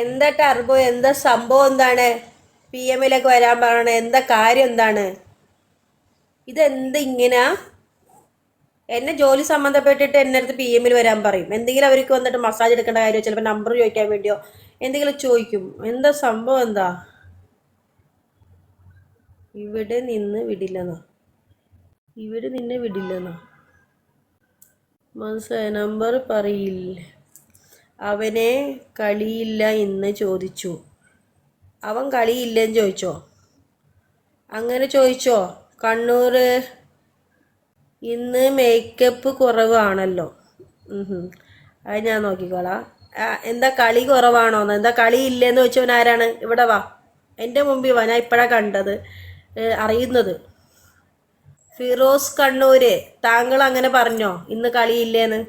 എന്താ ടർബോ? എന്താ സംഭവം എന്താണ്? പി എമ്മിലേക്ക് വരാൻ പറയണ എന്താ കാര്യം എന്താണ്? ഇതെന്ത് ഇങ്ങനെ? എന്നെ ജോലി സംബന്ധപ്പെട്ടിട്ട് എന്നെ അടുത്ത് പി എമ്മിൽ വരാൻ പറയും. എന്തെങ്കിലും അവർക്ക് വന്നിട്ട് മസാജ് എടുക്കേണ്ട കാര്യം ചിലപ്പോൾ നമ്പർ ചോദിക്കാൻ വേണ്ടിയോ എന്തെങ്കിലും ചോദിക്കും. എന്താ സംഭവം എന്താ? ഇവിടെ നിന്ന് വിടില്ലെന്നോ? ഇവിടെ നിന്നെ വിടില്ലെന്നോ? മനസ്സിലായ? നമ്പർ പറയില്ല? അവനെ കളിയില്ല എന്ന് ചോദിച്ചു. അവൻ കളിയില്ലെന്ന് ചോദിച്ചോ? അങ്ങനെ ചോദിച്ചോ കണ്ണൂർ ഇന്ന് മേക്കപ്പ് കുറവാണല്ലോ. അത് ഞാൻ നോക്കിക്കോളാം. എന്താ കളി കുറവാണോ എന്താ കളി ഇല്ലെന്ന് ചോദിച്ചവൻ ആരാണ്? ഇവിടെ വാ. എന്റെ മുമ്പിൽ വാ. ഞാൻ ഇപ്പോഴാണ് കണ്ടത് അറിയുന്നത്. ഫിറോസ് കണ്ണൂര് താങ്കൾ അങ്ങനെ പറഞ്ഞോ? ഇന്ന് കളിയില്ലേന്ന്?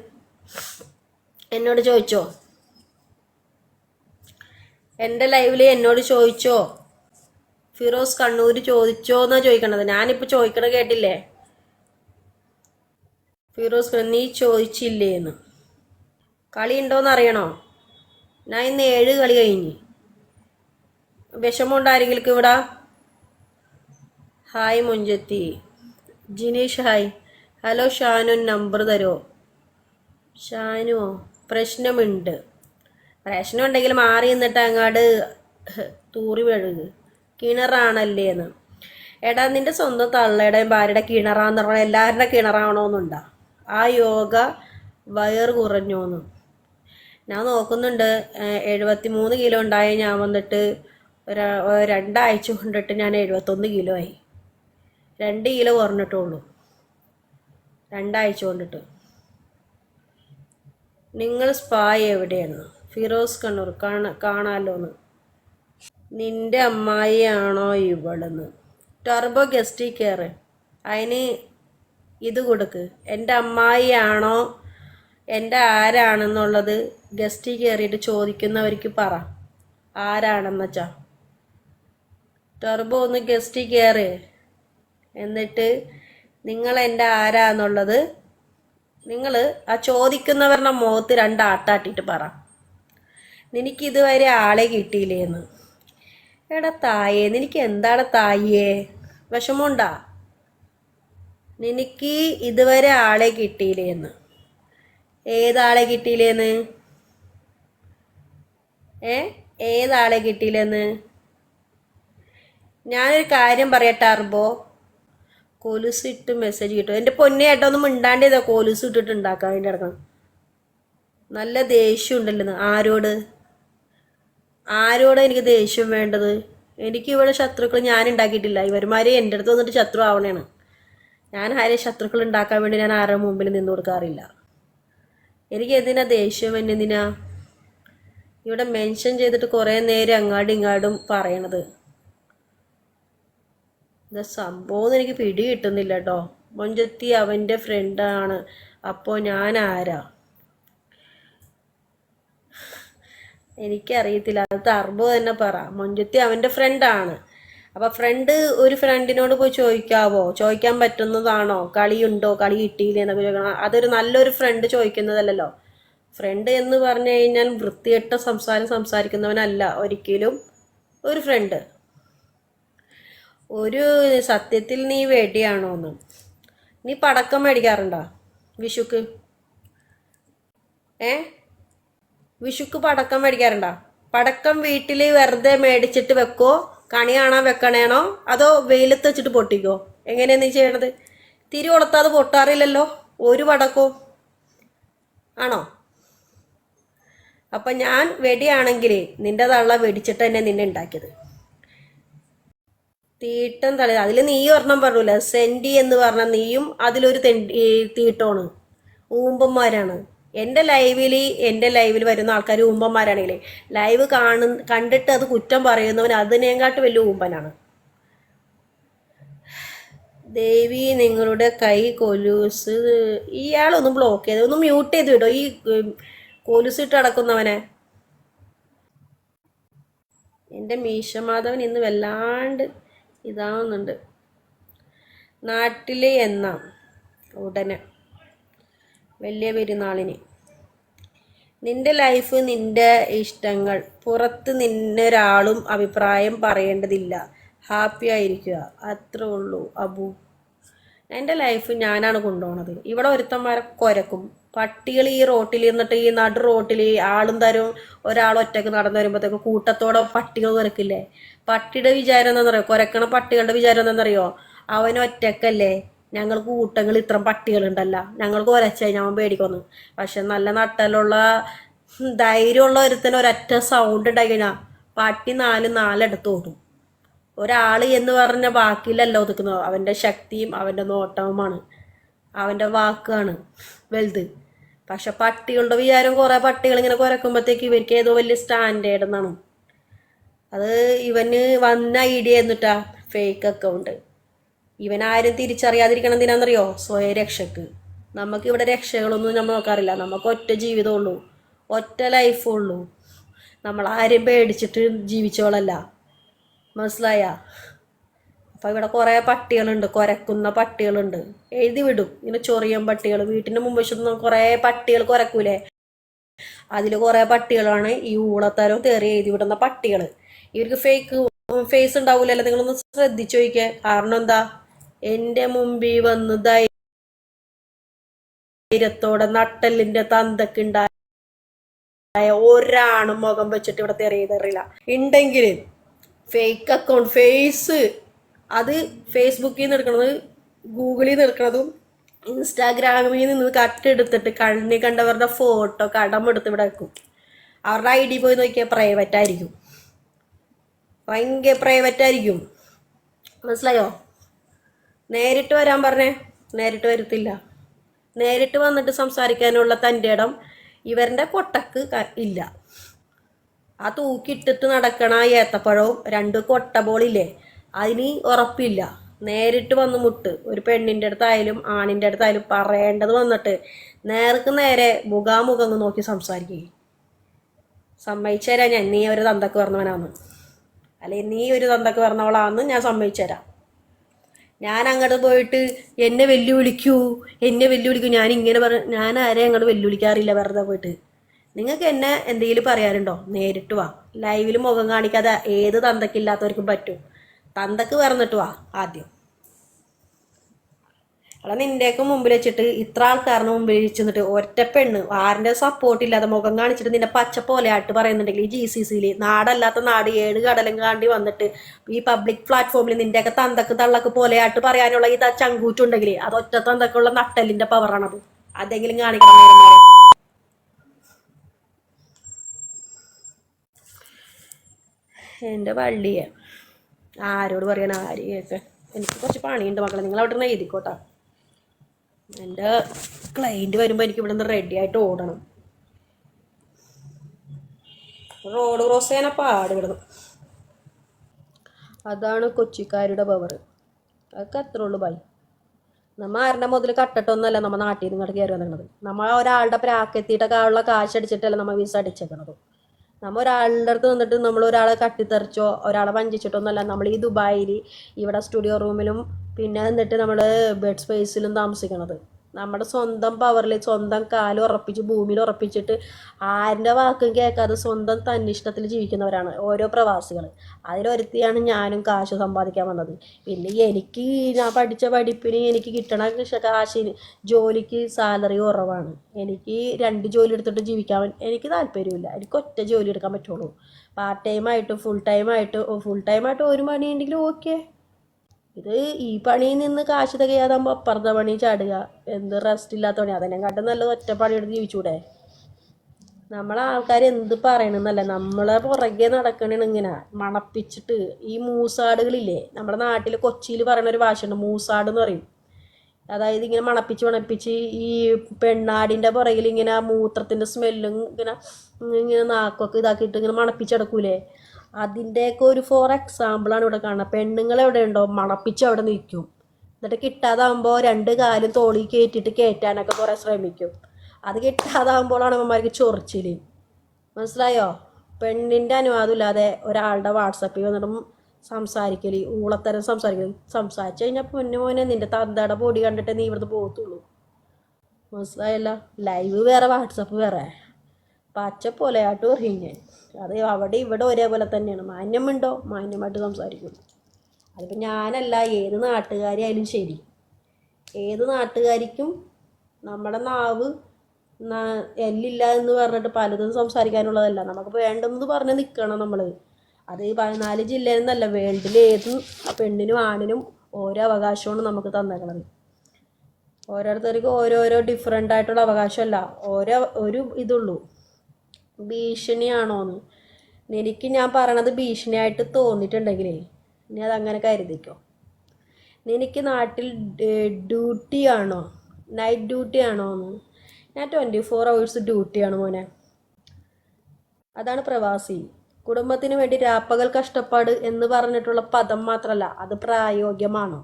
എന്നോട് ചോദിച്ചോ? എന്റെ ലൈവിൽ എന്നോട് ചോദിച്ചോ? ഫിറോസ് കണ്ണൂര് ചോദിച്ചോ എന്നാ ചോദിക്കണത്. ഞാനിപ്പോൾ ചോദിക്കണ കേട്ടില്ലേ? ഫിറോസ് നീ ചോദിച്ചില്ലേ എന്ന് കളി ഉണ്ടോന്ന് അറിയണോ ഞാൻ ഇന്ന് ഏഴ് കളി കഴിഞ്ഞ്. വിഷമമുണ്ട് ആരെങ്കിലും ഇവിടെ? Hi മുഞ്ചത്തി. Jineesh hi hello Shanu number തരുമോ ഷാനുവോ? പ്രശ്നമുണ്ട്. പ്രശ്നമുണ്ടെങ്കിൽ മാറി നിന്നിട്ട് അങ്ങാട് തൂറി വെഴുക്. കിണറാണല്ലേ എന്ന്. എടാ നിന്റെ സ്വന്തം തള്ളയുടെയും ഭാര്യയുടെ കിണറാന്ന് പറഞ്ഞാൽ എല്ലാവരുടെ കിണറാണോന്നുണ്ടാ? ആ യോഗ വയർ കുറഞ്ഞോന്ന് ഞാൻ നോക്കുന്നുണ്ട് എഴുപത്തി മൂന്ന് കിലോ ഉണ്ടായ. ഞാൻ വന്നിട്ട് ഒരു- രണ്ടാഴ്ച കൊണ്ടിട്ട് ഞാൻ എഴുപത്തൊന്ന് കിലോ ആയി. രണ്ട് കിലോ കുറഞ്ഞിട്ടുള്ളൂ. രണ്ടാഴ്ച കൊണ്ടിട്ട്. നിങ്ങൾ സ്പാ എവിടെയാണ് ഫിറോസ് കണ്ണൂർ കാണ കാണാലോന്ന് നിന്റെ അമ്മായിയാണോ ഇവളെന്ന്? ടർബോ ഗസ്റ്റി കയറ് അതിന് ഇത് കൊടുക്ക്. എന്റെ അമ്മായിയാണോ എന്റെ ആരാണെന്നുള്ളത് ഗസ്റ്റി കയറിയിട്ട് ചോദിക്കുന്നവർക്ക് പറ. ആരാണെന്ന് വച്ചാ ടർബോ ഒന്ന് ഗസ്റ്റി കയറ് എന്നിട്ട് നിങ്ങൾ എന്റെ ആരാന്നുള്ളത് നിങ്ങൾ ആ ചോദിക്കുന്നവരുടെ മുഖത്ത് രണ്ട് ആട്ടാട്ടിട്ട് പറ. നിനക്കിതുവരെ ആളെ കിട്ടിയില്ലേന്ന്. എടാ തായേ നിനക്ക് എന്താണ് തായേ? വിഷമമുണ്ടാ? നിനക്ക് ഇതുവരെ ആളെ കിട്ടിയില്ലേന്ന്. ഏതാളെ കിട്ടിയില്ലേന്ന്? ഏ? ഏതാളെ കിട്ടിയില്ലെന്ന്? ഞാനൊരു കാര്യം പറയട്ടെ അർബോ. കൊലുസ് ഇട്ട് മെസ്സേജ് കിട്ടും. എന്റെ പൊന്നെ ഏട്ടാ ഒന്നും മിണ്ടാണ്ടേതാ കോലൂസ് ഇട്ടിട്ട് ഉണ്ടാക്കാൻ വേണ്ടി ഇറങ്ങണം നല്ല ദേഷ്യം ഉണ്ടല്ലോ ആരോട്? ആരോടാ എനിക്ക് ദേഷ്യം വേണ്ടത്? എനിക്ക് ഇവിടെ ശത്രുക്കൾ ഞാൻ ഉണ്ടാക്കിയിട്ടില്ല ഇവന്മാര് എന്റെ അടുത്ത് വന്നിട്ട് ശത്രു ആവണേണ്. ഞാൻ ആരെ ശത്രുക്കൾ ഉണ്ടാക്കാൻ വേണ്ടി ഞാൻ ആരുടെ മുമ്പിൽ നിന്ന് കൊടുക്കാറില്ല? എനിക്ക് എന്തിനാ ദേഷ്യം എന്നെന്തിനാ ഇവിടെ മെൻഷൻ ചെയ്തിട്ട് കുറേ നേരം അങ്ങാടും ഇങ്ങാടും പറയണത്. ഇത് സംഭവം എനിക്ക് പിടി കിട്ടുന്നില്ല കേട്ടോ മൊഞ്ചത്തി അവന്റെ ഫ്രണ്ടാണ് അപ്പോൾ ഞാൻ ആരാ? എനിക്കറിയത്തില്ല. അത് അർബോ തന്നെ പറ. മൊഞ്ചത്തി അവന്റെ ഫ്രണ്ടാണ് അപ്പോൾ ഫ്രണ്ട് ഒരു ഫ്രണ്ടിനോട് പോയി ചോദിക്കാവോ? ചോദിക്കാൻ പറ്റുന്നതാണോ? കളിയുണ്ടോ? കളി കിട്ടിയില്ലേ എന്നൊക്കെ ചോദിക്കണം. അതൊരു നല്ലൊരു ഫ്രണ്ട് ചോദിക്കുന്നതല്ലല്ലോ. ഫ്രണ്ട് എന്ന് പറഞ്ഞു കഴിഞ്ഞാൽ വൃത്തികെട്ട സംസാരം സംസാരിക്കുന്നവനല്ല. ഒരിക്കലും ഒരു ഫ്രണ്ട് ഒരു സത്യത്തിൽ നീ വെടിയാണോന്ന്. നീ പടക്കം മേടിക്കാറുണ്ടോ? വിഷുക്ക്? ഏ? വിഷുക്ക് പടക്കം മേടിക്കാറുണ്ടോ? പടക്കം വീട്ടിൽ വെറുതെ മേടിച്ചിട്ട് വെക്കോ? കണി കാണാൻ വെക്കണേണോ? അതോ വെയിലത്ത് വെച്ചിട്ട് പൊട്ടിക്കോ? എങ്ങനെയാ നീ ചെയ്യണത്? തിരി കൊളുത്താതെ പൊട്ടാറില്ലല്ലോ? ഒരു പടക്കവും ആണോ? അപ്പം ഞാൻ വെടിയാണെങ്കിൽ നിന്റെ തള്ള വെടിച്ചിട്ട് തന്നെ നിന്നെ ഉണ്ടാക്കിയത്. തീട്ടം തളി അതിൽ നീ ഒരെണ്ണം പറഞ്ഞില്ല? സെൻഡി എന്ന് പറഞ്ഞ നീയും അതിലൊരു തെണ്ടി തീട്ടമാണ്. ഊമ്പന്മാരാണ്. എന്റെ ലൈവിൽ എന്റെ ലൈവിൽ വരുന്ന ആൾക്കാർ ഊമ്പന്മാരാണെങ്കിലേ ലൈവ് കാണു കണ്ടിട്ട് അത് കുറ്റം പറയുന്നവൻ അതിനേക്കാട്ട് വലിയ ഊമ്പനാണ്. ദേവി നിങ്ങളുടെ കൈ കൊലൂസ് ഇയാളൊന്ന് ബ്ലോക്ക് ചെയ്ത് ഒന്ന് മ്യൂട്ട് ചെയ്ത് വിടോ ഈ കൊലുസ് ഇട്ട് അടക്കുന്നവനെ എന്റെ മീശമാധവൻ ഇന്ന് വല്ലാണ്ട് ഇതാവുന്നുണ്ട്. നാട്ടിലെ എന്ന ഉടനെ. വലിയ പെരുന്നാളിന്. നിന്റെ ലൈഫ് നിന്റെ ഇഷ്ടങ്ങൾ. പുറത്ത് നിന്നൊരാളും അഭിപ്രായം പറയേണ്ടതില്ല. ഹാപ്പി ആയിരിക്കുക. അത്രേ ഉള്ളൂ അബു. എന്റെ ലൈഫ് ഞാനാണ് കൊണ്ടുപോണത്. ഇവിടെ ഒരുത്തന്മാരെ കുരക്കും. പട്ടികൾ ഈ റോട്ടിൽ ഇരുന്നിട്ട് ഈ നടു റോട്ടിൽ ആളും തരും. ഒരാൾ ഒറ്റയ്ക്ക് നടന്നു വരുമ്പോഴത്തേക്ക് കൂട്ടത്തോടെ പട്ടികൾ കുരക്കില്ലേ പട്ടിയുടെ വിചാരം എന്താണെന്നറിയോ കുരക്കണ പട്ടികളുടെ വിചാരം എന്താണെന്നറിയോ അവൻ ഒറ്റക്കല്ലേ. ഞങ്ങൾ കൂട്ടങ്ങൾ ഇത്ര പട്ടികളുണ്ടല്ല. ഞങ്ങൾക്ക് ഒരച്ചായി ഞാൻ പേടിക്കൊന്നു. പക്ഷെ നല്ല നട്ടലുള്ള ധൈര്യമുള്ള ഒരുത്തന് ഒരൊറ്റ സൗണ്ട് ഉണ്ടായി കഴിഞ്ഞാൽ പട്ടി നാല് നാലെടുത്ത് ഓടും. ഒരാൾ എന്ന് പറഞ്ഞ വാക്കിലല്ല ഒതുക്കുന്നത്. അവന്റെ ശക്തിയും അവന്റെ നോട്ടവുമാണ്. അവന്റെ വാക്കാണ് വലുത്. പക്ഷെ പട്ടികളുടെ വിചാരം കുറേ പട്ടികൾ ഇങ്ങനെ കുരക്കുമ്പോഴത്തേക്ക് ഇവർക്ക് ഏതോ വലിയ സ്റ്റാൻഡേർഡ് എന്നാണ്. അത് ഇവന് വന്ന ഐഡിയ എന്നിട്ടാ ഫേക്ക് അക്കൗണ്ട് ഇവൻ ആരും തിരിച്ചറിയാതിരിക്കണം എന്തിനാണെന്നറിയോ സ്വയം രക്ഷക്ക് നമുക്ക് ഇവിടെ രക്ഷകളൊന്നും നമ്മൾ നോക്കാറില്ല. നമുക്ക് ഒറ്റ ജീവിതമുള്ളൂ ഒറ്റ ലൈഫുള്ളൂ നമ്മൾ ആരും പേടിച്ചിട്ട് ജീവിച്ചോളല്ല മനസ്സിലായ? അപ്പോൾ ഇവിടെ കുറേ പട്ടികളുണ്ട് കുരക്കുന്ന പട്ടികളുണ്ട്. എഴുതി വിടും. ഇങ്ങനെ ചൊറിയൻ പട്ടികൾ വീട്ടിന്റെ മുമ്പ് കുറേ പട്ടികൾ കുരക്കൂലേ? അതിൽ കുറേ പട്ടികളാണ് ഈ ഊളത്തരം തേറി എഴുതി വിടുന്ന പട്ടികൾ ഇവർക്ക് ഫേക്ക് ഫേസ് ഉണ്ടാവൂലല്ലോ? നിങ്ങളൊന്ന് ശ്രദ്ധിച്ചു നോക്കിയേ കാരണം എന്താ? എന്റെ മുമ്പിൽ വന്ന് ധൈര്യത്തോടെ നട്ടലിന്റെ തന്തക്കുണ്ടായ ഒരാണും മുഖം വെച്ചിട്ട് ഇവിടെ തെറിയ തെറിയില്ല. ഉണ്ടെങ്കിൽ ഫേക്ക് അക്കൗണ്ട് ഫേസ് അത് ഫേസ്ബുക്കിൽ നിന്ന് എടുക്കണത് ഗൂഗിളിൽ നിന്ന് എടുക്കണതും ഇൻസ്റ്റാഗ്രാമിൽ നിന്ന് കട്ടെടുത്തിട്ട് കണ്ണി കണ്ടവരുടെ ഫോട്ടോ കടമെടുത്ത് ഇവിടെ വെക്കും. അവരുടെ ഐ ഡി പോയി നോക്കിയാൽ പ്രൈവറ്റ് ആയിരിക്കും. ഭയങ്കര പ്രൈവറ്റ് ആയിരിക്കും. മനസ്സിലായോ? നേരിട്ട് വരാൻ പറഞ്ഞേ? നേരിട്ട് വരത്തില്ല. നേരിട്ട് വന്നിട്ട് സംസാരിക്കാനുള്ള തന്റെ ഇടം ഇവരുടെ കൊട്ടക്ക് ഇല്ല. ആ തൂക്കിയിട്ടിട്ട് നടക്കണ ഏത്തപ്പഴവും രണ്ട് കൊട്ടബോളില്ലേ അതിന് ഉറപ്പില്ല. നേരിട്ട് വന്ന് മുട്ട്. ഒരു പെണ്ണിന്റെ അടുത്തായാലും ആണിന്റെ അടുത്തായാലും പറയേണ്ടത് വന്നിട്ട് നേർക്ക് നേരെ മുഖാമുഖം നോക്കി സംസാരിക്കുക സമ്മതിച്ചു ഞാൻ. നീ ഒരു തന്തക്ക് പറഞ്ഞവനാന്ന്. അല്ലെങ്കിൽ നീ ഒരു തന്തക്ക് പറഞ്ഞവളാണെന്ന് ഞാൻ സമ്മതിച്ചു തരാം. ഞാൻ അങ്ങോട്ട് പോയിട്ട് എന്നെ വെല്ലുവിളിക്കൂ. എന്നെ വെല്ലുവിളിക്കൂ. ഞാൻ ഇങ്ങനെ പറ ഞാൻ ആരെയും അങ്ങോട്ട് വെല്ലുവിളിക്കാറില്ല. വെറുതെ പോയിട്ട്. നിങ്ങൾക്ക് എന്നെ എന്തെങ്കിലും പറയാറുണ്ടോ നേരിട്ട് വാ. ലൈവിൽ മുഖം കാണിക്കാതെ ഏത് തന്തക്കില്ലാത്തവർക്കും പറ്റും. തന്തക്ക് പറഞ്ഞിട്ട് വാ ആദ്യം. അവിടെ നിന്റെയൊക്കെ മുമ്പിൽ വെച്ചിട്ട് ഇത്ര ആൾക്കാരുടെ മുമ്പിൽ വെച്ചിട്ട് ഒറ്റ പെണ്ണ് ആരുടെ സപ്പോർട്ട് ഇല്ലാതെ മുഖം കാണിച്ചിട്ട് നിന്റെ പച്ച പോലെ ആയിട്ട് പറയുന്നുണ്ടെങ്കിൽ ഈ ജി സി സിയിൽ നാടല്ലാത്ത നാട് ഏഴ് കടലും കാണ്ടി വന്നിട്ട് ഈ പബ്ലിക് പ്ലാറ്റ്ഫോമിൽ നിന്റെയൊക്കെ തന്തക്ക് തള്ളക്ക് പോലെ ആയിട്ട് പറയാനുള്ള ഈ ത- ചങ്കൂറ്റുണ്ടെങ്കിൽ അത് ഒറ്റ തന്തക്കുള്ള നട്ടലിന്റെ പവറാണത് അതെങ്കിലും കാണിക്കണം എന്റെ വള്ളിയെ. ആരോട് പറയണ ആര് കേൾക്ക് എനിക്ക് കുറച്ച് പണിയുണ്ട് മക്കളെ. നിങ്ങൾ അവിടെ നിന്ന് എഴുതിക്കോട്ടാ. എന്റെ ക്ലൈന്റ് വരുമ്പോൾ എനിക്ക് ഇവിടെ നിന്ന് റെഡി ആയിട്ട് ഓടണം. റോഡ് ക്രോസ് ചെയ്യാൻ പാട് ഇവിടുന്ന്. അതാണ് കൊച്ചിക്കാരുടെ പവർ അതൊക്കെ അത്രേ ഉള്ളൂ ബൈ നമ്മ ആരുടെ മുതൽ കട്ടിട്ടൊന്നുമല്ല നമ്മ നാട്ടിൽ നിന്ന് ഇങ്ങോട്ട് കയറി വന്നിരുന്നത് നമ്മൾ ഒരാളുടെ പ്രാക്കെത്തിയിട്ടൊക്കെ ആളുള്ള കാശ് അടിച്ചിട്ടല്ല നമ്മ വീസ് അടിച്ചേക്കണത്. നമ്മ ഒരാളുടെ അടുത്ത് നിന്നിട്ട് നമ്മൾ ഒരാളെ കട്ടിത്തെറിച്ചോ ഒരാളെ വഞ്ചിച്ചിട്ടൊന്നുമല്ല നമ്മൾ ഈ ദുബായിൽ ഇവിടെ സ്റ്റുഡിയോ റൂമിലും പിന്നെ എന്നിട്ട് നമ്മൾ ബെഡ് സ്പേസിലും താമസിക്കണത്. നമ്മുടെ സ്വന്തം പവറിൽ സ്വന്തം കാൽ ഉറപ്പിച്ച് ഭൂമിയിൽ ഉറപ്പിച്ചിട്ട് ആരുടെ വാക്കും കേൾക്കാതെ സ്വന്തം തന്നിഷ്ടത്തിൽ ജീവിക്കുന്നവരാണ് ഓരോ പ്രവാസികൾ അതിലൊരുത്തിയാണ് ഞാനും കാശ് സമ്പാദിക്കാൻ വന്നത്. പിന്നെ എനിക്ക് ഞാൻ പഠിച്ച പഠിപ്പിന് എനിക്ക് കിട്ടണ കാശിന് ജോലിക്ക് സാലറി കുറവാണ്. എനിക്ക് രണ്ട് ജോലി എടുത്തിട്ട് ജീവിക്കാൻ എനിക്ക് താല്പര്യമില്ല. എനിക്ക് ഒറ്റ ജോലി എടുക്കാൻ പറ്റുള്ളൂ. പാർട്ട് ടൈം ആയിട്ട് ഫുൾ ടൈം ആയിട്ട് ഫുൾ ടൈം ആയിട്ട് ഒരു മണി ഉണ്ടെങ്കിലും ഓക്കെ ഇത് ഈ പണിയിൽ നിന്ന് കാശ് തികയാതാകുമ്പോൾ അപ്പുറത്തെ പണി ചാടുക. എന്ത് റെസ്റ്റ് ഇല്ലാത്ത പണി അതിനെക്കാട്ടും നല്ലത് ഒറ്റ പണിയെടുത്ത് ജീവിച്ചൂടെ? നമ്മളെ ആൾക്കാർ എന്ത് പറയണമെന്നല്ല നമ്മളെ പുറകെ നടക്കണേണ് ഇങ്ങനെ. മണപ്പിച്ചിട്ട് ഈ മൂസാടുകളില്ലേ? നമ്മുടെ നാട്ടിൽ കൊച്ചിയിൽ പറയുന്ന ഒരു ഭാഷയുണ്ട്. മൂസാട് എന്ന് പറയും. അതായത് ഇങ്ങനെ മണപ്പിച്ച് മണപ്പിച്ച് ഈ പെണ്ണാടിന്റെ പുറകിൽ ഇങ്ങനെ മൂത്രത്തിന്റെ സ്മെല്ലും ഇങ്ങനെ ഇങ്ങനെ നാക്കൊക്കെ ഇതാക്കിയിട്ട് ഇങ്ങനെ മണപ്പിച്ചെടുക്കൂലേ? അതിന്റെയൊക്കെ ഒരു ഫോർ എക്സാമ്പിളാണ് ഇവിടെ കാണുന്നത്. പെണ്ണുങ്ങൾ എവിടെ ഉണ്ടോ മണപ്പിച്ച് അവിടെ നിൽക്കും. എന്നിട്ട് കിട്ടാതാകുമ്പോൾ രണ്ട് കാലും തോളി കയറ്റിയിട്ട് കയറ്റാനൊക്കെ കുറേ ശ്രമിക്കും. അത് കിട്ടാതാകുമ്പോഴാണ് അമ്മമാർക്ക് ചൊറിച്ചിൽ മനസ്സിലായോ? പെണ്ണിന്റെ അനുവാദം ഇല്ലാതെ ഒരാളുടെ വാട്സപ്പിൽ വന്നിട്ടും സംസാരിക്കൽ ഊളത്തരം സംസാരിക്കൽ സംസാരിച്ചു കഴിഞ്ഞാൽ പൊന്നു മോനെ നിന്റെ തന്തയുടെ പൊടി കണ്ടിട്ട് നീ ഇവിടുന്ന് പോകത്തുള്ളൂ. മനസ്സിലായല്ലോ? ലൈവ് വേറെ വാട്സപ്പ് വേറെ. പച്ച പോലെയാട്ട് പറയും ഞാൻ അത് അവിടെ ഇവിടെ ഒരേപോലെ തന്നെയാണ്. മാന്യമുണ്ടോ മാന്യമായിട്ട് സംസാരിക്കും. അതിപ്പോൾ ഞാനല്ല ഏത് നാട്ടുകാരിയായാലും ശരി. ഏത് നാട്ടുകാരിക്കും നമ്മുടെ നാവ് എല്ലില്ല എന്ന് പറഞ്ഞിട്ട് പലതും സംസാരിക്കാനുള്ളതല്ല. നമുക്ക് വേണ്ടെന്ന് പറഞ്ഞ് നിൽക്കണം നമ്മൾ അത് പതിനാല് ജില്ലയിൽ നിന്നല്ല വേൾഡിൽ ഏത് പെണ്ണിനും ആണിനും ഓരോ അവകാശമാണ് നമുക്ക് തന്നേക്കണത്. ഓരോരുത്തർക്കും ഓരോരോ ഡിഫറെന്റ് ആയിട്ടുള്ള അവകാശമല്ല. ഓരോ ഒരു ഇതുള്ളൂ. ഭീഷണിയാണോന്ന്. എനിക്ക് ഞാൻ പറയണത് ഭീഷണിയായിട്ട് തോന്നിയിട്ടുണ്ടെങ്കിലേ ഇനി അതങ്ങനെ കരുതിക്കോ. എനിക്ക് നാട്ടിൽ ഡ്യൂട്ടി ആണോ നൈറ്റ് ഡ്യൂട്ടി ആണോ എന്ന് ഞാൻ ട്വന്റി ഫോർ അവേഴ്സ് ഡ്യൂട്ടിയാണ് മോനെ. അതാണ് പ്രവാസി. കുടുംബത്തിന് വേണ്ടി രാപ്പകൽ കഷ്ടപ്പാട് എന്ന് പറഞ്ഞിട്ടുള്ള പദം മാത്രമല്ല അത് പ്രായോഗികമാണ്?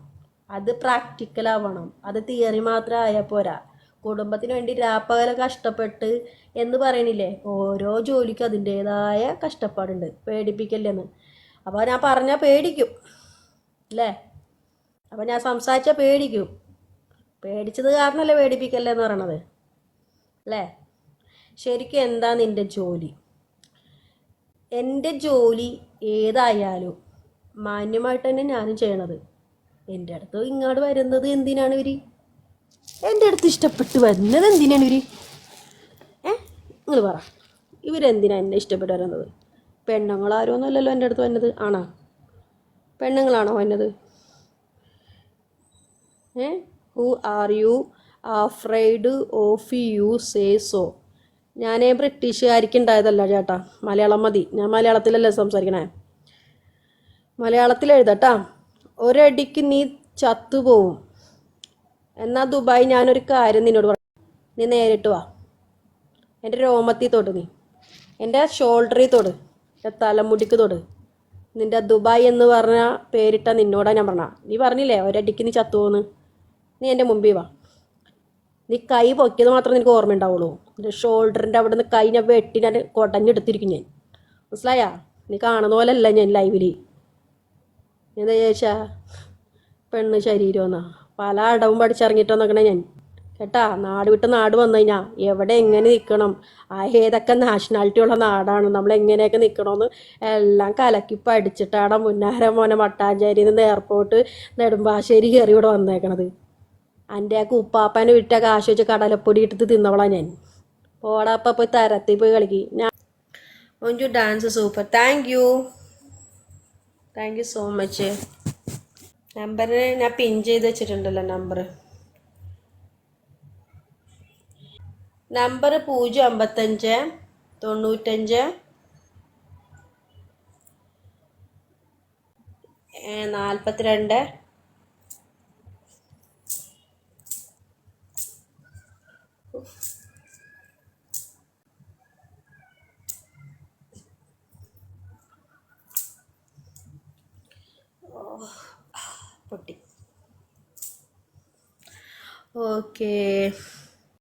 അത് പ്രാക്ടിക്കൽ ആവണം അത് തിയറി മാത്രം ആയാൽ പോരാ. കുടുംബത്തിന് വേണ്ടി രാപ്പകല കഷ്ടപ്പെട്ട് എന്ന് പറയണില്ലേ? ഓരോ ജോലിക്കും അതിന്റേതായ കഷ്ടപ്പാടുണ്ട്. പേടിപ്പിക്കല്ലെന്ന്. അപ്പോൾ ഞാൻ പറഞ്ഞാൽ പേടിക്കും. അല്ലേ? അപ്പോൾ ഞാൻ സംസാരിച്ചാൽ പേടിക്കും. പേടിച്ചത് കാരണമല്ലേ പേടിപ്പിക്കല്ലേ എന്ന് പറയണത്? അല്ലേ? ശരിക്കും എന്താ നിന്റെ ജോലി? എന്റെ ജോലി ഏതായാലും മാന്യമായിട്ട് തന്നെ ഞാനും ചെയ്യണത്. എന്റെ അടുത്ത് ഇങ്ങോട്ട് വരുന്നത് എന്തിനാണ് ഇവർ എന്റെ അടുത്ത് ഇഷ്ടപ്പെട്ട് വരുന്നത് എന്തിനാണ് ഇവർ ഏ? നിങ്ങൾ പറ. ഇവരെന്തിനാണ് എന്നെ ഇഷ്ടപ്പെട്ട് വരുന്നത്? പെണ്ണുങ്ങളാരോന്നല്ലല്ലോ എന്റെ അടുത്ത് വന്നത്. ആണോ? പെണ്ണുങ്ങളാണോ വന്നത്? ഏ? Who are you afraid of you say so ഞാൻ ബ്രിട്ടീഷുകാരിക്ക് ഉണ്ടായതല്ല ചേട്ടാ. മലയാളം മതി. ഞാൻ മലയാളത്തിലല്ലേ സംസാരിക്കണേ. മലയാളത്തിൽ എഴുതട്ടാ ഒരടിക്ക് നീ ചത്തുപോവും. എന്നാ ദുബായ് ഞാനൊരു കാര്യം നിന്നോട് പറഞ്ഞു നീ നേരിട്ട് വാ. എന്റെ രോമത്തിൽ തൊട് നീ. എന്റെ ഷോൾഡറിൽ തൊട്. എന്റെ തലമുടിക്ക് തൊട്. നിന്റെ ദുബായ് എന്ന് പറഞ്ഞ പേരിട്ട നിന്നോടാ ഞാൻ പറഞ്ഞ. നീ പറഞ്ഞില്ലേ ഒരടിക്ക് നീ ചത്തുവോന്ന് നീ എന്റെ മുമ്പിൽ വാ. നീ കൈ പൊക്കിയത് മാത്രമേ നിനക്ക് ഓർമ്മ ഉണ്ടാവുള്ളൂ. എന്റെ ഷോൾഡറിന്റെ അവിടെ നിന്ന് കൈ ഞാൻ വെട്ടി ഞാൻ കൊടഞ്ഞെടുത്തിരിക്കും ഞാൻ. മനസ്സിലായാ? നീ കാണുന്ന പോലെ അല്ല ഞാൻ ലൈവിൽ എന്താ ചേച്ചാ പെണ്ണ് ശരീരമെന്നാ പല അടവും പഠിച്ചിറങ്ങിയിട്ട് ഞാൻ. കേട്ടാ നാട് വിട്ട് നാട് വന്നു കഴിഞ്ഞാൽ എവിടെ എങ്ങനെ നിൽക്കണം ആ ഏതൊക്കെ നാഷണാലിറ്റി ഉള്ള നാടാണ്? നമ്മൾ എങ്ങനെയൊക്കെ നിൽക്കണമെന്ന് എല്ലാം കലക്കി പഠിച്ചിട്ടാണ് മുന്നാര മോനെ മട്ടാഞ്ചേരിയിൽ നിന്ന് എയർപോർട്ട് നെടുമ്പാശ്ശേരി കയറി ഇവിടെ വന്നേക്കണത്. എന്റെ ആ കുപ്പാപ്പനെ വിട്ട കാശ് വെച്ച് കടലപ്പൊടി ഇട്ടിട്ട് തിന്നവളാ ഞാൻ. പോടാപ്പ പോയി തരത്തിൽ പോയി കളിക്കി. ഞാൻ ഒഞ്ചു dance super thank you thank you so much number ഞാൻ പിൻ ചെയ്ത് വെച്ചിട്ടുണ്ടല്ലോ നമ്പർ. നമ്പർ പൂജ്യം അമ്പത്തഞ്ച് തൊണ്ണൂറ്റഞ്ച് നാൽപ്പത്തിരണ്ട്